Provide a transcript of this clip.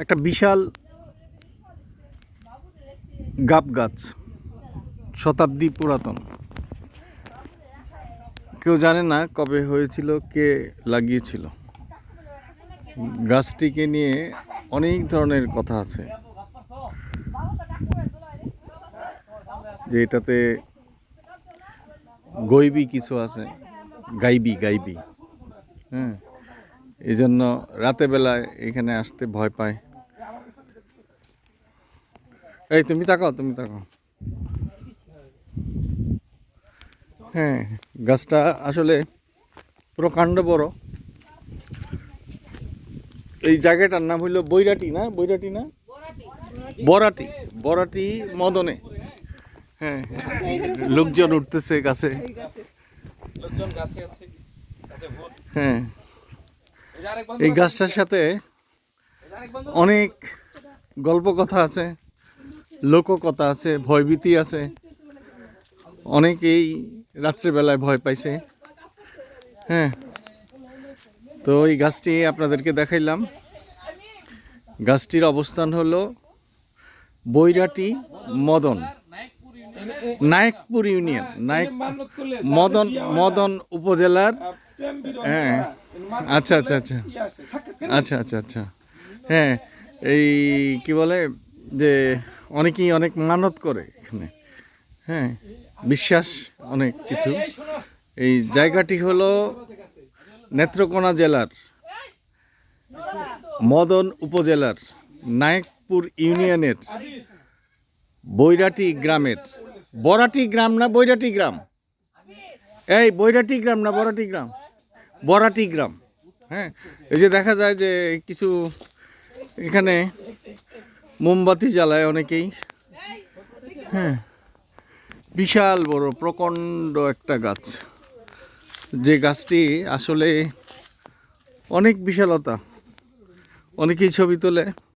একটা বিশাল গাব গাছ, শতাব্দী পুরাতন। কেউ জানে না কবে হয়েছিল, কে লাগিয়েছিল। গাছটিকে নিয়ে অনেক ধরনের কথা আছে। যে এটাতে গৈবি কিছু আছে। গাইবি গাইবি। হ্যাঁ। এই জন্য রাতে বেলায় এখানে আসতে ভয় পায়। এই, তুমি তাকাও তুমি তাকাও। হ্যাঁ গাছটা আসলে প্রকাণ্ড বড়। এই জায়গাটার নাম হইল বৈরাটি না? বৈরাটি না? বরাটি। বরাটি মদনে। হ্যাঁ লোকজন উঠতেছে গাছে লোকজন গাছে গাছে। হ্যাঁ। এই গাছটার সাথে অনেক গল্প কথা আছে, লোককথা আছে, ভয়ভীতি আছে। অনেকেই রাত্রেবেলায় ভয় পাইছে। হ্যাঁ তো এই গাছটি আপনাদেরকে দেখাইলাম। গাছটির অবস্থান হলো বৈরাটি মদন, নায়কপুর ইউনিয়ন, নায়ক মদন মদন উপজেলার হ্যাঁ আচ্ছা আচ্ছা আচ্ছা। আচ্ছা আচ্ছা আচ্ছা। হ্যাঁ এই কি বলে, যে অনেকেই অনেক মানত করে এখানে। হ্যাঁ বিশ্বাস অনেক কিছু। এই জায়গাটি হলো নেত্রকোনা জেলার মদন উপজেলার নায়কপুর ইউনিয়নের বৈরাটি গ্রামের। বরাটি গ্রাম না বৈরাটি গ্রাম? এই বৈরাটি গ্রাম না বরাটি গ্রাম? বরাটি গ্রাম। হ্যাঁ এই যে দেখা যায় যে কিছু এখানে মোমবাতি জ্বালায় অনেকেই। হ্যাঁ বিশাল বড়, প্রকণ্ড একটা গাছ। যে গাছটি আসলে অনেক বিশালতা। অনেকেই ছবি তোলে।